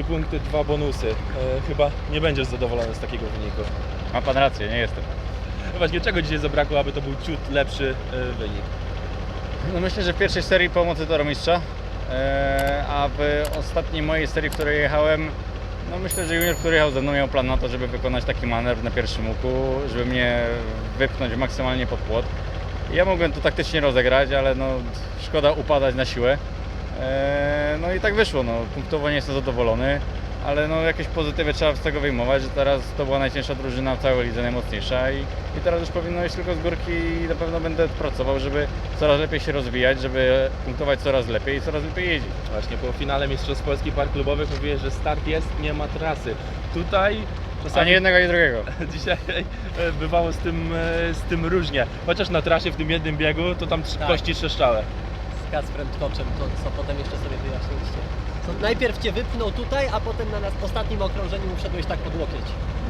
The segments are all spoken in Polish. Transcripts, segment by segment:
Trzy punkty, dwa bonusy. E, chyba nie będziesz zadowolony z takiego wyniku. Ma pan rację, nie jestem. No właśnie, czego dzisiaj zabrakło, aby to był ciut lepszy e, wynik? No myślę, że w pierwszej serii pomocy Toromistrza, e, a w ostatniej mojej serii, w której jechałem, no myślę, że junior, który jechał ze mną miał plan na to, żeby wykonać taki manewr na pierwszym łuku, żeby mnie wypchnąć maksymalnie pod płot. Ja mogłem to taktycznie rozegrać, ale no szkoda upadać na siłę. E, no i tak wyszło, no punktowo nie jestem zadowolony, ale no jakieś pozytywy trzeba z tego wyjmować, że teraz to była najcięższa drużyna w całej lidze, najmocniejsza i, i teraz już powinno iść tylko z górki i na pewno będę pracował, żeby coraz lepiej się rozwijać, żeby punktować coraz lepiej i coraz lepiej jeździć. Właśnie po finale Mistrzostw Polski Park Klubowych mówiłeś, że start jest, nie ma trasy. Tutaj czasami Ani jednego, ani drugiego. dzisiaj e, bywało z tym, e, z tym różnie. Chociaż na trasie w tym jednym biegu to tam Tak. kości trzeszczały. Kacprem Tkoczem, to co potem jeszcze sobie wyjaśniliście. Co, najpierw Cię wypchnął tutaj, a potem na nas ostatnim okrążeniu wszedłeś tak pod łokieć.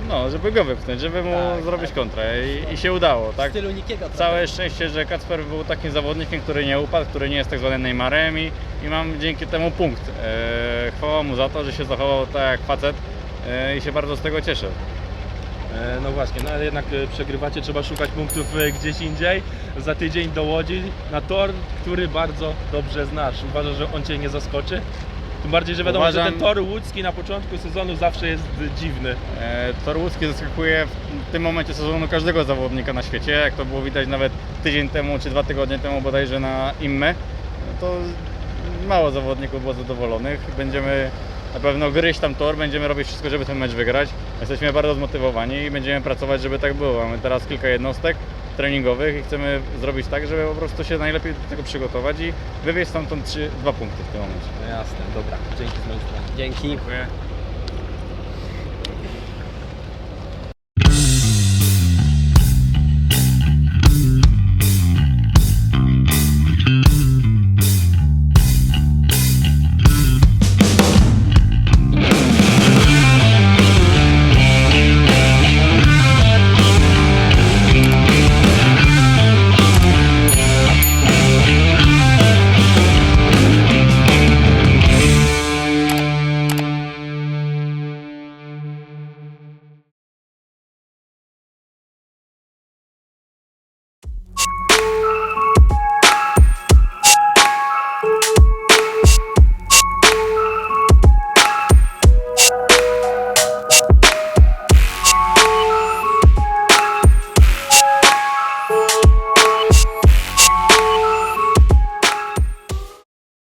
No, żeby go wypchnąć, żeby mu Tak, zrobić tak. kontrę i, i się udało, W tak? stylu Nikiego trochę. Całe szczęście, że Kacper był takim zawodnikiem, który nie upadł, który nie jest tak zwanym Neymarem i, i mam dzięki temu punkt. E, chwała mu za to, że się zachował tak jak facet e, i się bardzo z tego cieszę. No właśnie, no ale jednak e, przegrywacie, trzeba szukać punktów e, gdzieś indziej. Za tydzień do Łodzi na tor, który bardzo dobrze znasz. Uważasz, że on Cię nie zaskoczy? Tym bardziej, że wiadomo, że Uważam- ten tor łódzki na początku sezonu zawsze jest dziwny. E, Tor łódzki zaskakuje w tym momencie sezonu każdego zawodnika na świecie, jak to było widać nawet tydzień temu czy dwa tygodnie temu bodajże na Imme, no to mało zawodników było zadowolonych. Będziemy na pewno gryźć tam tor, będziemy robić wszystko, żeby ten mecz wygrać. Jesteśmy bardzo zmotywowani i będziemy pracować, żeby tak było. Mamy teraz kilka jednostek treningowych i chcemy zrobić tak, żeby po prostu się najlepiej do tego przygotować i wywieźć stamtąd trzy, dwa punkty w tym momencie. No jasne, dobra, dzięki z mojej strony. Dzięki. Dziękuję.